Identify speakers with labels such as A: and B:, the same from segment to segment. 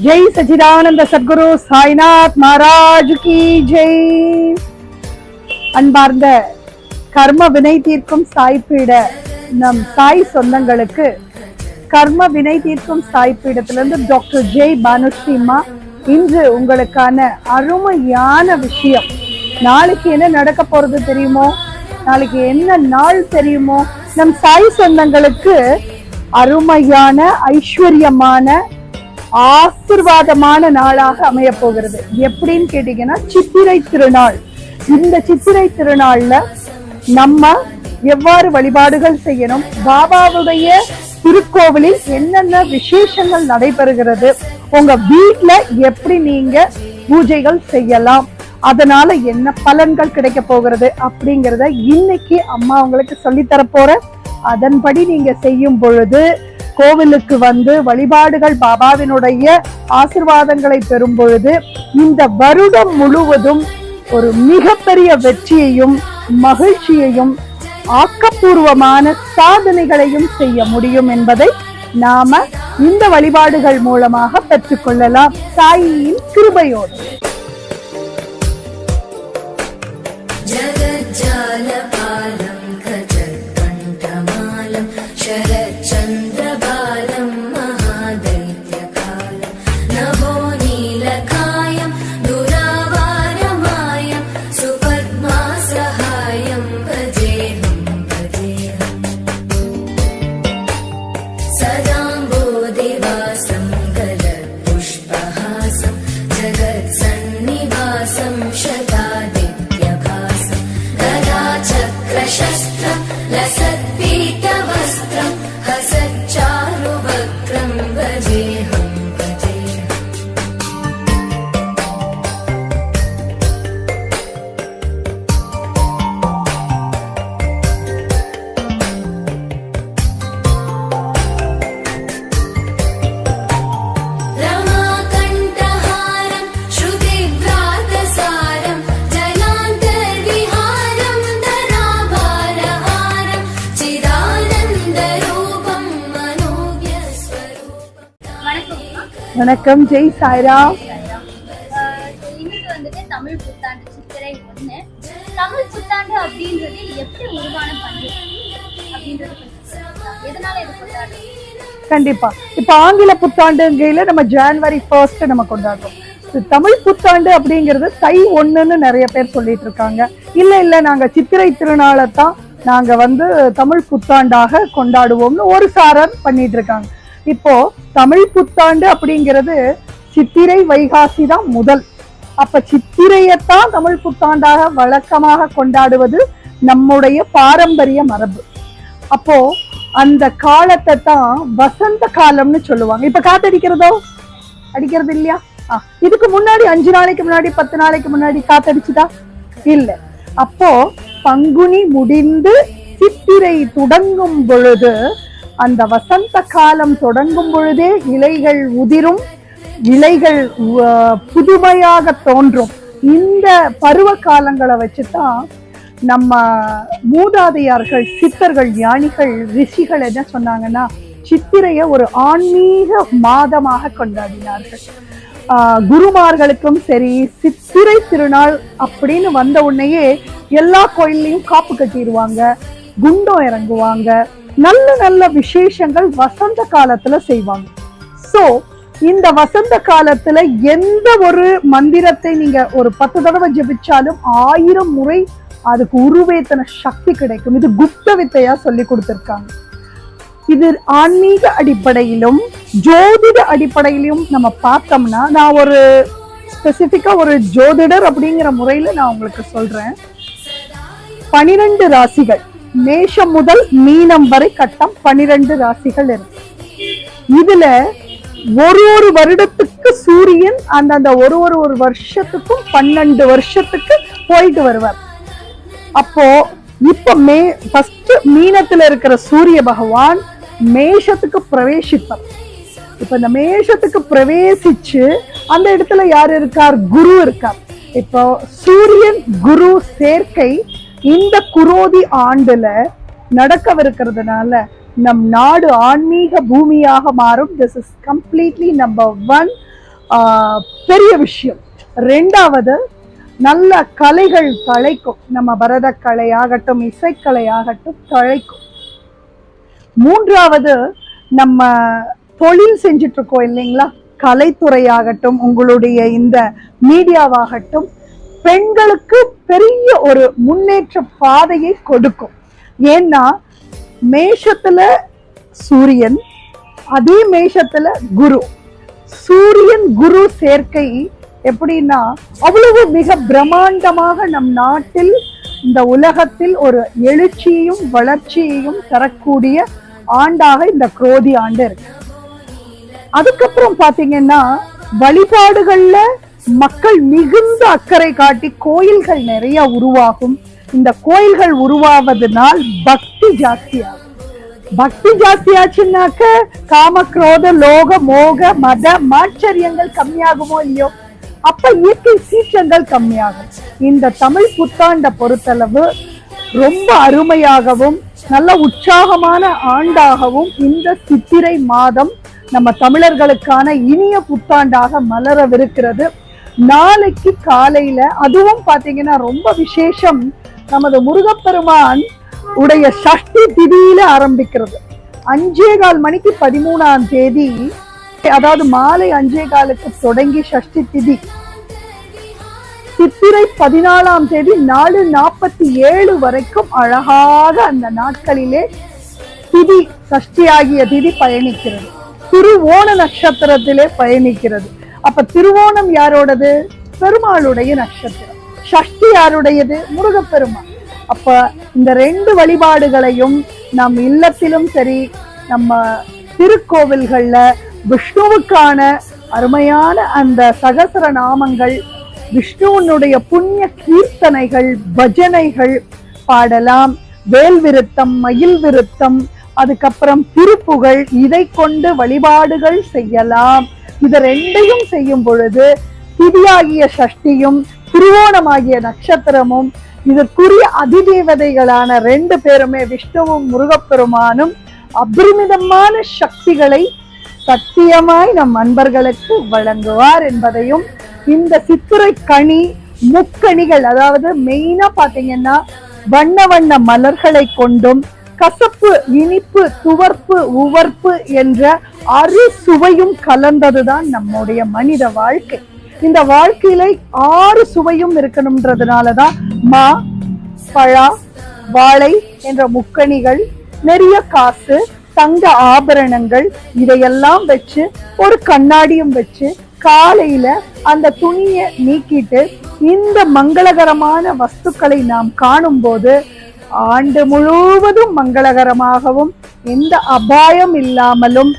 A: ஜெய் சச்சிதானந்த சத்குரு சாய்நாத் மகாராஜ் கி ஜெய் அன்பார்ந்த கர்ம வினை தீர்க்கும் சாய்ப்பீட நம் சாய் சொந்தங்களுக்கு கர்ம வினை தீர்க்கும் சாய்ப்பீடத்திலிருந்து டாக்டர் ஜெய் பானுஸ்ரீமா இன்று உங்களுக்கான அருமையான விஷயம். நாளைக்கு என்ன நடக்க போறது தெரியுமோ நாளைக்கு என்ன நாள் தெரியுமோ நம் சாய் சொந்தங்களுக்கு அருமையான ஐஸ்வர்யமான ஆசிர்வாதமான நாளாக அமைய போகிறது. எப்படின்னு கேட்டீங்கன்னா சித்திரை திருநாள். இந்த சித்திரை திருநாள்ல நம்ம எவ்வாறு வழிபாடுகள் செய்யணும் பாபாவுடைய திருக்கோவிலில் என்னென்ன விசேஷங்கள் நடைபெறுகிறது உங்க வீட்டுல எப்படி நீங்க பூஜைகள் செய்யலாம் அதனால என்ன பலன்கள் கிடைக்க போகிறது அப்படிங்கிறத இன்னைக்கு அம்மா உங்களுக்கு சொல்லித்தர போற அதன்படி நீங்க செய்யும் பொழுது கோவிலுக்கு வந்து வழிபாடுகள் பாபாவினுடைய ஆசிர்வாதங்களை பெறும் பொழுது இந்த வருடம் முழுவதும் ஒரு மிகப்பெரிய வெற்றியையும் மகிழ்ச்சியையும் ஆக்கப்பூர்வமான சாதனைகளையும் செய்ய முடியும் என்பதை நாம இந்த வழிபாடுகள் மூலமாக பெற்றுக்கொள்ளலாம். தாயின் கிருபையோடு. வணக்கம். ஜெய்
B: சாய்ரா இன்னைக்கு வந்துட்டு தமிழ் புத்தாண்டு சித்திரை தமிழ் புத்தாண்டு அப்படின்றது எப்படி அப்படின்றது எதனால இது கொண்டாடுறோம்
A: கண்டிப்பா. இப்ப ஆங்கில புத்தாண்டுங்கையில நம்ம ஜான்வரி ஃபர்ஸ்ட் நம்ம கொண்டாடுறோம். தமிழ் புத்தாண்டு அப்படிங்கிறது தை ஒன்னுன்னு நிறைய பேர் சொல்லிட்டு இருக்காங்க. இல்ல இல்ல நாங்க சித்திரை திருநாளை தான் நாங்க வந்து தமிழ் புத்தாண்டாக கொண்டாடுவோம்னு ஒரு சாரர் பண்ணிட்டு இருக்காங்க. இப்போ தமிழ் புத்தாண்டு அப்படிங்கிறது சித்திரை வைகாசி தான் முதல். அப்ப சித்திரையத்தான் தமிழ் புத்தாண்டாக வழக்கமாக கொண்டாடுவது நம்முடைய பாரம்பரிய மரபு. அப்போ அந்த காலத்தை தான் வசந்த காலம்னு சொல்லுவாங்க. இப்ப காத்தடிக்கிறதோ? அடிக்கிறது இல்லையா? இதுக்கு முன்னாடி அஞ்சு நாளைக்கு முன்னாடி பத்து நாளைக்கு முன்னாடி காத்தடிச்சுதா? இல்ல. அப்போ பங்குனி முடிந்து சித்திரை தொடங்கும் பொழுது அந்த வசந்த காலம் தொடங்கும் பொழுதே இலைகள் உதிரும் இலைகள் புதுமையாக தோன்றும். இந்த பருவ காலங்களை வச்சுதான் நம்ம மூதாதையார்கள் சித்தர்கள் ஞானிகள் ரிஷிகள் என்ன சொன்னாங்கன்னா சித்திரைய ஒரு ஆன்மீக மாதமாக கொண்டாடினார்கள். குருமார்களுக்கும் சரி சித்திரை திருநாள் அப்படின்னு வந்த உடனேயே எல்லா கோயில்லையும் காப்பு கட்டிடுவாங்க குண்டம் இறங்குவாங்க. நல்ல நல்ல விசேஷங்கள் வசந்த காலத்துல செய்வாங்க. சோ இந்த வசந்த காலத்துல எந்த ஒரு மந்திரத்தை நீங்க ஒரு பத்து தடவை ஜெபிச்சாலும் ஆயிரம் முறை அதுக்கு உருவேத்தன சக்தி கிடைக்கும். இது குப்த வித்தையா சொல்லி கொடுத்துருக்காங்க. இது ஆன்மீக அடிப்படையிலும் ஜோதிட அடிப்படையிலும் நம்ம பார்த்தோம்னா நான் ஒரு ஸ்பெசிஃபிக்கா ஒரு ஜோதிடர் அப்படிங்கிற முறையில நான் உங்களுக்கு சொல்றேன். பனிரெண்டு ராசிகள். மேஷம் முதல் மீனம் வரை கட்டம் பனிரெண்டு ராசிகள் இருக்கு. இதுல ஒரு ஒரு வருடத்துக்கு சூரியன் அந்தந்த ஒரு ஒரு ஒரு வருஷத்துக்கும் பன்னெண்டு வருஷத்துக்கு போயிட்டு வருவார். அப்போ இப்ப மே ஃபர்ஸ்ட் மீனத்துல இருக்கிற சூரிய பகவான் மேஷத்துக்கு பிரவேசிப்பார். இப்ப இந்த மேஷத்துக்கு பிரவேசிச்சு அந்த இடத்துல யார் இருக்கார்? குரு இருக்கார். இப்போ சூரியன் குரு சேர்க்கை இந்த குரோதி ஆண்டுல நடக்கவிருக்கிறதுனால நம் நாடு ஆன்மீக பூமியாக மாறும். This is completely number one ஆஹ், பெரிய விஷயம். ரெண்டாவது நல்ல கலைகள் தழைக்கும். நம்ம பரதக்கலை ஆகட்டும் இசைக்கலை ஆகட்டும் தழைக்கும். மூன்றாவது நம்ம தொழில் செஞ்சுட்டு இருக்கோம் இல்லைங்களா? கலைத்துறையாகட்டும் உங்களுடைய இந்த மீடியாவாகட்டும் பெண்களுக்கு பெரிய ஒரு முன்னேற்ற பாதையை கொடுக்கும். ஏன்னா மேஷத்துல சூரியன் அதே மேஷத்துல குரு. சூரியன் குரு சேர்க்கை எப்படின்னா அவ்வளவு மிக பிரம்மாண்டமாக நம் நாட்டில் இந்த உலகத்தில் ஒரு எழுச்சியையும் வளர்ச்சியையும் தரக்கூடிய ஆண்டாக இந்த குரோதி ஆண்டு இருக்கு. அதுக்கப்புறம் பாத்தீங்கன்னா வழிபாடுகள்ல மக்கள் மிகுந்த அக்கறை காட்டி கோயில்கள் நிறைய உருவாகும். இந்த கோயில்கள் உருவாவதனால் பக்தி ஜாஸ்தியாகும். பக்தி ஜாஸ்தியாச்சுன்னாக்க காம குரோத லோக மோக மத மாச்சரியங்கள் கம்மியாகுமோ இல்லையோ? அப்ப இயற்கை சீற்றங்கள் கம்மியாகும். இந்த தமிழ் புத்தாண்டை பொறுத்தளவு ரொம்ப அருமையாகவும் நல்ல உற்சாகமான ஆண்டாகவும் இந்த சித்திரை மாதம் நம்ம தமிழர்களுக்கான இனிய புத்தாண்டாக மலரவிருக்கிறது. நாளைக்கு காலையில அதுவும் பாத்தீங்கன்னா ரொம்ப விசேஷம் நமது முருகப்பெருமான் உடைய சஷ்டி திதியில ஆரம்பிக்கிறது. அஞ்சே கால் மணிக்கு பதிமூணாம் தேதி அதாவது மாலை அஞ்சே காலுக்கு தொடங்கி சஷ்டி திதி. சித்திரை பதினாலாம் தேதி நாலு நாற்பத்தி ஏழு வரைக்கும் அழகாக அந்த நாட்களிலே திதி சஷ்டியாகிய திதி பயணிக்கிறது. திருவோண நட்சத்திரத்திலே பயணிக்கிறது. அப்ப திருவோணம் யாரோடது? பெருமாளுடைய நட்சத்திரம். சஷ்டி யாருடையது? முருகப்பெருமாள். அப்ப இந்த ரெண்டு வழிபாடுகளையும் நம் இல்லத்திலும் சரி நம்ம திருக்கோவில்கள்ல விஷ்ணுவுக்கான அருமையான அந்த சகசர நாமங்கள் விஷ்ணுவனுடைய புண்ணிய கீர்த்தனைகள் பஜனைகள் பாடலாம். வேல் விருத்தம் மயில் விருத்தம் அதுக்கப்புறம் திருப்புகழ் இதை கொண்டு வழிபாடுகள் செய்யலாம். இது ரெண்டையும் செய்யும் பொழுது திதியாகிய சஷ்டியும் திருவோணமாகிய நட்சத்திரமும் இதற்குரிய அதிதேவதைகளான ரெண்டு பேருமே விஷ்ணுவும் முருகப்பெருமானும் அபரிமிதமான சக்திகளை சத்தியமாய் நம் அன்பர்களுக்கு வழங்குவார் என்பதையும் இந்த சித்துரை கனி முக்கணிகள் அதாவது மெயினா பாத்தீங்கன்னா வண்ண வண்ண மலர்களை கொண்டும் கசப்பு இனிப்பு துவர்ப்பு உவர்ப்பு என்ற அறு சுவையும் கலந்ததுதான் நம்முடைய மனித வாழ்க்கை. இந்த வாழ்க்கையில ஆறு சுவையும் இருக்கணும்ன்றதுனாலதான் மா பழா வாழை என்ற முக்கணிகள் நிறைய காசு தங்க ஆபரணங்கள் இதையெல்லாம் வச்சு ஒரு கண்ணாடியும் வச்சு காலையில அந்த துணியை நீக்கிட்டு இந்த மங்களகரமான வஸ்துக்களை நாம் காணும் போது ஆண்டு முழுவதும் மங்களகரமாகவும் எந்த அபாயம் இல்லாமலும்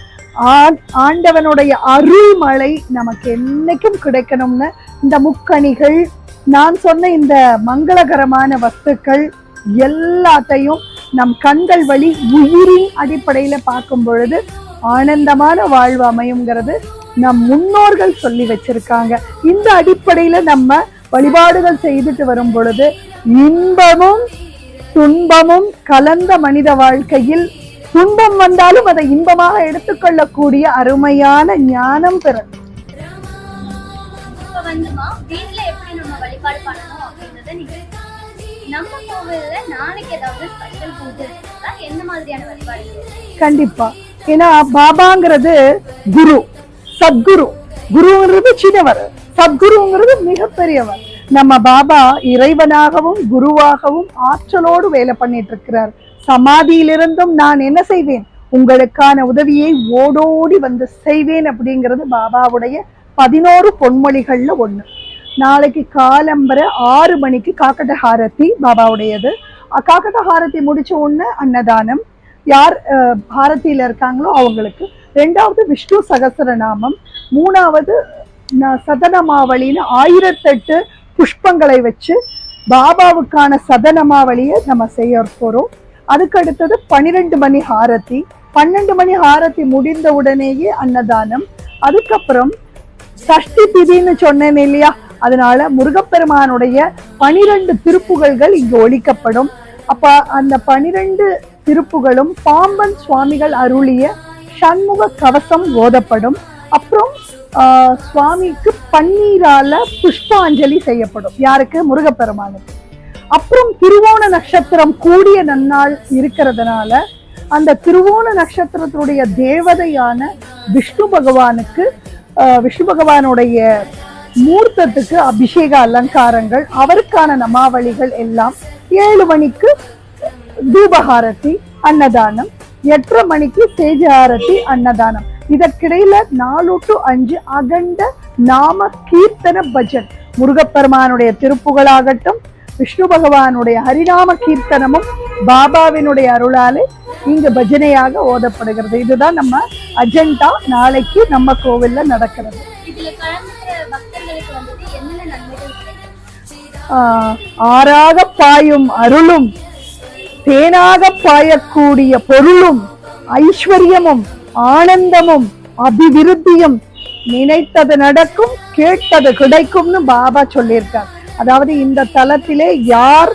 A: ஆ- ஆண்டவனுடைய அருள்மழை நமக்கு என்னைக்கும் கிடைக்கணும்னு இந்த முக்கணிகள் நான் சொன்ன இந்த மங்களகரமான வஸ்துக்கள் எல்லாத்தையும் நம் கண்கள் வழி உயிரின் அடிப்படையில பார்க்கும் பொழுது ஆனந்தமான வாழ்வு அமையுங்கிறது நம் முன்னோர்கள் சொல்லி வச்சிருக்காங்க. இந்த அடிப்படையில நம்ம வழிபாடுகள் செய்துட்டு வரும் பொழுது இன்பமும் துன்பமும் கலந்த மனித வாழ்க்கையில் துன்பம் வந்தாலும் அதை இன்பமாக எடுத்துக்கொள்ளக்கூடிய அருமையான ஞானம் பெறும்
B: இப்ப வந்துமா வீட்ல எப்படி நம்ம வழிபாடு பண்ணணும் அப்படின்றத நீங்க நம்ம கோவில்ல நாளைக்கு ஏதாவது ஸ்பெஷல் பூஜை இருக்குங்களா எந்த மாதிரியான வழிபாடு?
A: கண்டிப்பா. ஏன்னா பாபாங்கிறது குரு சத்குரு. குருங்கிறது சின்னவர். சத்குருங்கிறது மிகப்பெரியவர். நம்ம பாபா இறைவனாகவும் குருவாகவும் ஆற்றலோடு வேலை பண்ணிட்டு இருக்கிறார் சமாதியிலிருந்தும் நான் என்ன செய்வேன்? உங்களுக்கான உதவியை ஓடோடி வந்து செய்வேன் அப்படிங்கிறது பாபாவுடைய பதினோரு பொன்மொழிகள்ல ஒண்ணு. நாளைக்கு காலம்பர ஆறு மணிக்கு காக்கட்ட ஹாரதி பாபாவுடையது. அஹ் காக்கட்ட ஹாரதி முடிச்ச உடனே அன்னதானம். யார் பாரதியில இருக்காங்களோ அவங்களுக்கு. ரெண்டாவது விஷ்ணு சகசரநாமம். மூணாவது சதனமாவளின்னு ஆயிரத்தெட்டு புஷ்பங்களை வச்சு பாபாவுக்கான சதனமாவளியை நம்ம செய்ய போகிறோம் அதுக்கு அடுத்தது பன்னிரெண்டு மணி ஹாரதி பன்னெண்டு மணி ஹாரதி முடிந்த உடனேயே அன்னதானம். அதுக்கப்புறம் சஷ்டி திதின்னு சொன்னேன் இல்லையா? அதனால முருகப்பெருமானுடைய பனிரெண்டு திருப்புகள்கள் இங்கு ஒழிக்கப்படும் அப்ப அந்த பனிரெண்டு திருப்புகளும் பாம்பன் சுவாமிகள் அருளிய சண்முக கவசம் ஓதப்படும். அப்புறம் சுவாமிக்கு பன்னீரால புஷ்பாஞ்சலி செய்யப்படும். யாருக்கு? முருகப்பெருமானுக்கு. அப்புறம் திருவோண நட்சத்திரம் கூடிய நன்னாள் இருக்கிறதுனால அந்த திருவோண நட்சத்திரத்தினுடைய தேவதையான விஷ்ணு பகவானுக்கு விஷ்ணு பகவானுடைய மூர்த்தத்துக்கு அபிஷேக அலங்காரங்கள் அவருக்கான நமாவளிகள் எல்லாம் ஏழு மணிக்கு தூபஹாரதி அன்னதானம் எட்டரை மணிக்கு சேஜ ஆரத்தி அன்னதானம். இதற்கிடையில நாலு டு அஞ்சு அகண்ட நாம கீர்த்தன பஜன். முருகப்பெருமானுடைய திருப்புகளாகட்டும் விஷ்ணு பகவானுடைய ஹரிநாம கீர்த்தனமும் பாபாவினுடைய அருளாலே இங்கு பஜனையாக ஓதப்படுகிறது. இதுதான் நம்ம அஜெண்டா. நாளைக்கு நம்ம கோவில்ல நடக்கிறது. ஆறாக பாயும் அருளும் தேனாக பாயக்கூடிய பொருளும் ஐஸ்வர்யமும் ஆனந்தமும் அபிவிருத்தியும் நினைத்தது நடக்கும் கேட்டது கிடைக்கும்னு பாபா சொல்லியிருக்கார். அதாவது இந்த தலத்திலே யார்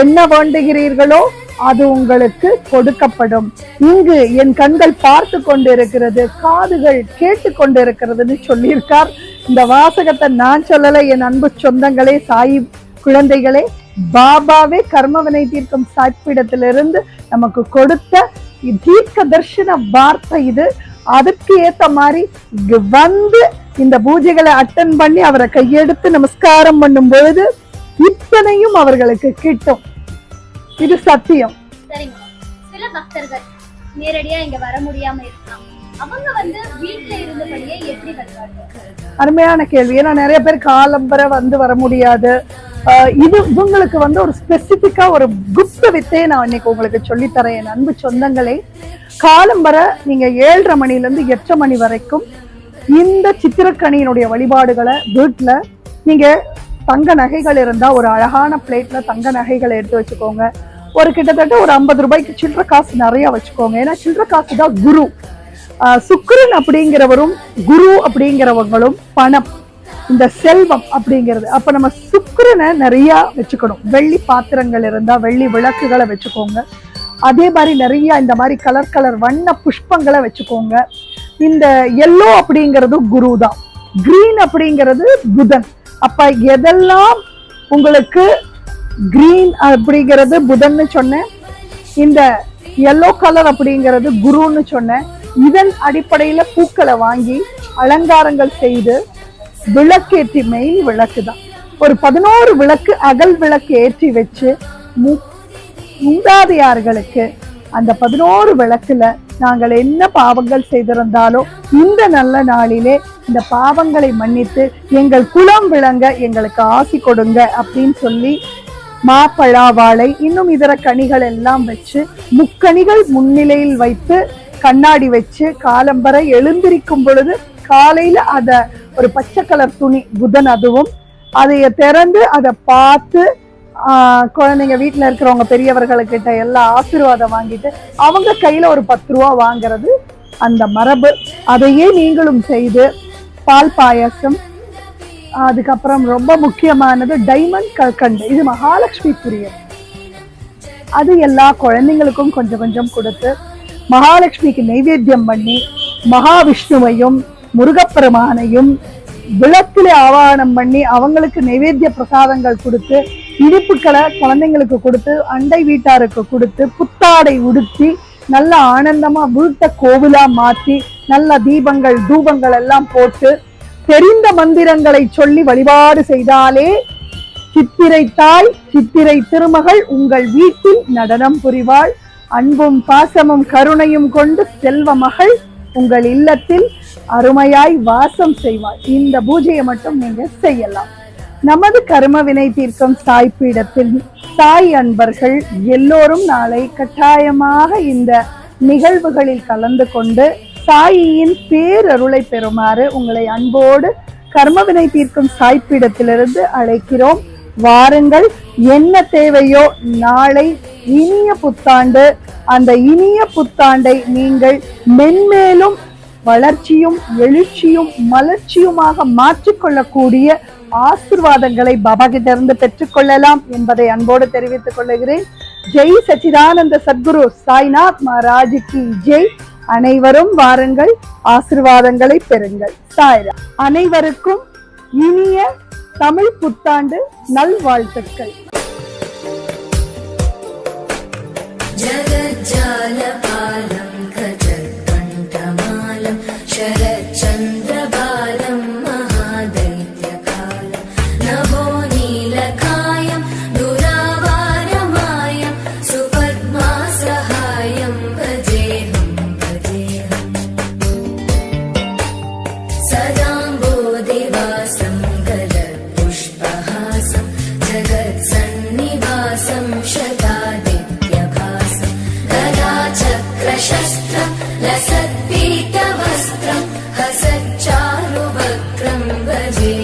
A: என்ன வேண்டுகிறீர்களோ அது உங்களுக்கு கொடுக்கப்படும். இங்கு என் கண்கள் பார்த்து கொண்டிருக்கிறது காதுகள் கேட்டு கொண்டிருக்கிறதுன்னு சொல்லியிருக்கார். இந்த வாசகத்தை நான் சொல்லலை என் அன்பு சொந்தங்களே சாயி குழந்தைகளே. பாபாவே கர்மவினை தீர்க்கும் சாப்பிடத்திலிருந்து நமக்கு கொடுத்த தீர்க்க தரிசன வார்த்தை இது அதுக்கு ஏத்த மாதிரி வந்து இந்த பூஜைகளை அட்டன் பண்ணி அவரை கையெடுத்து நமஸ்காரம் பண்ணும் பொழுது இத்தனையும் அவர்களுக்கு கிட்டும் இது சத்தியம்
B: சில பக்தர்கள் நேரடியா இங்க வர முடியாம இருக்கலாம் அவங்க வந்து வீட்ல இருந்தபடியே எப்படி வருவாங்க
A: அருமையான கேள்வி ஏன்னா நிறைய பேர் காலம்பரை வந்து வர முடியாது இது இவங்களுக்கு வந்து ஒரு ஸ்பெசிபிக்கா ஒரு குப்த வித்தையை நான் இன்னைக்கு உங்களுக்கு சொல்லித்தரேன். என் அன்பு சொந்தங்களே காலம்பரை நீங்க ஏழரை மணில இருந்து எட்டரை மணி வரைக்கும் இந்த சித்திரக்கணியினுடைய வழிபாடுகளை வீட்டுல நீங்க தங்க நகைகள் இருந்தா ஒரு அழகான பிளேட்ல தங்க நகைகளை எடுத்து வச்சுக்கோங்க. ஒரு கிட்டத்தட்ட ஒரு ஐம்பது ரூபாய்க்கு சில்லற காசு நிறைய வச்சுக்கோங்க. ஏன்னா சில்லற காசு தான் குரு சுக்கரன் அப்படிங்கிறவரும் குரு அப்படிங்கிறவங்களும் பணம். இந்த செல்வம் அப்படிங்கிறது. அப்ப நம்ம சுக்கரனை நிறைய வச்சுக்கணும். வெள்ளி பாத்திரங்கள் இருந்தா வெள்ளி விளக்குகளை வச்சுக்கோங்க. அதே மாதிரி நிறைய இந்த மாதிரி கலர் கலர் வண்ண புஷ்பங்களை வச்சுக்கோங்க. இந்த எல்லோ அப்படிங்கிறது குரு தான் கிரீன் அப்படிங்கிறது புதன். அப்ப எதெல்லாம் உங்களுக்கு கிரீன் அப்படிங்கிறது புதன்னு சொன்னேன். இந்த எல்லோ கலர் அப்படிங்கிறது குருன்னு சொன்னேன். இதன் அடிப்படையில் பூக்களை வாங்கி அலங்காரங்கள் செய்து விளக்கேற்றி மெயின் விளக்கு தான். ஒரு பதினோரு விளக்கு அகல் விளக்கு ஏற்றி வச்சு முந்தாதையார்களுக்கு அந்த பதினோரு விளக்குல நாங்கள் என்ன பாவங்கள் செய்திருந்தாலோ இந்த நல்ல நாளிலே இந்த பாவங்களை மன்னித்து எங்கள் குலம் விளங்க எங்களுக்கு ஆசி கொடுங்க அப்படின்னு சொல்லி மாப்பழா வாழை இன்னும் இதர கனிகள் எல்லாம் வச்சு முக்கணிகள் முன்னிலையில் வைத்து கண்ணாடி வச்சு காலம்பரை எழுந்திருக்கும் பொழுது காலையில அத ஒரு பச்சை கலர் துணி புதன் அதுவும் அதைய திறந்து அதை பார்த்து குழந்தைங்க வீட்டுல இருக்கிறவங்க பெரியவர்களுக்கிட்ட எல்லாம் ஆசீர்வாதம் வாங்கிட்டு அவங்க கையில ஒரு பத்து ரூபா வாங்குறது அந்த மரபு. அதையே நீங்களும் செய்து பால் பாயாசம் அதுக்கப்புறம் ரொம்ப முக்கியமானது டைமண்ட் கற்கண்டு. இது மகாலட்சுமிக்குரியது. அது எல்லா குழந்தைங்களுக்கும் கொஞ்சம் கொஞ்சம் கொடுத்து மகாலட்சுமிக்கு நைவேத்தியம் பண்ணி மகாவிஷ்ணுவையும் முருகப்பெருமானையும் விளக்கிலே ஆவாகனம் பண்ணி அவங்களுக்கு நைவேத்திய பிரசாதங்கள் கொடுத்து இனிப்புகளை குழந்தைங்களுக்கு கொடுத்து அண்டை வீட்டாருக்கு கொடுத்து புத்தாடை உடுத்தி நல்ல ஆனந்தமா வீட்டை கோவிலா மாத்தி நல்ல தீபங்கள் தூபங்கள் எல்லாம் போட்டு தெரிந்த மந்திரங்களை சொல்லி வழிபாடு செய்தாலே சித்திரை தாய் சித்திரை திருமகள் உங்கள் வீட்டில் நடனம் புரிவாள். அன்பும் பாசமும் கருணையும் கொண்டு செல்வ மகள் உங்கள் இல்லத்தில் அருமையாய் வாசம் செய்வாள் இந்த பூஜையை மட்டும் நீங்க செய்யலாம். நமது கர்ம வினை தீர்க்கும் சாய் பீடத்தில் சாய் அன்பர்கள் எல்லோரும் நாளை கட்டாயமாக இந்த நிகழ்வுகளில் கலந்து கொண்டு சாயியின் பேரருளை பெறுமாறு உங்களை அன்போடு கர்மவினை தீர்க்கும் சாய்ப்பீடத்திலிருந்து அழைக்கிறோம். வாருங்கள். என்ன தேவையோ நாளை இனிய புத்தாண்டு அந்த இனிய புத்தாண்டை நீங்கள் மென்மேலும் வளர்ச்சியும் எழுச்சியும் மலர்ச்சியுமாக மாற்றிக்கொள்ளக்கூடிய ஆசிர்வாதங்களை பாபா கிட்ட இருந்து பெற்றுக்கொள்ளலாம் என்பதை அன்போடு தெரிவித்துக் கொள்ளுகிறேன் ஜெய் சச்சிதானந்த சத்குரு சாய்நாத் மகாராஜ் கி ஜெய். அனைவரும் வாருங்கள் ஆசிர்வாதங்களை பெறுங்கள். சாய்ரா. அனைவருக்கும் இனிய தமிழ் புத்தாண்டு நல்வாழ்த்துக்கள்.
C: ஜகஜாலபாலம் கஜத்கண்டமாலம் சரச்சந்திரபா 再系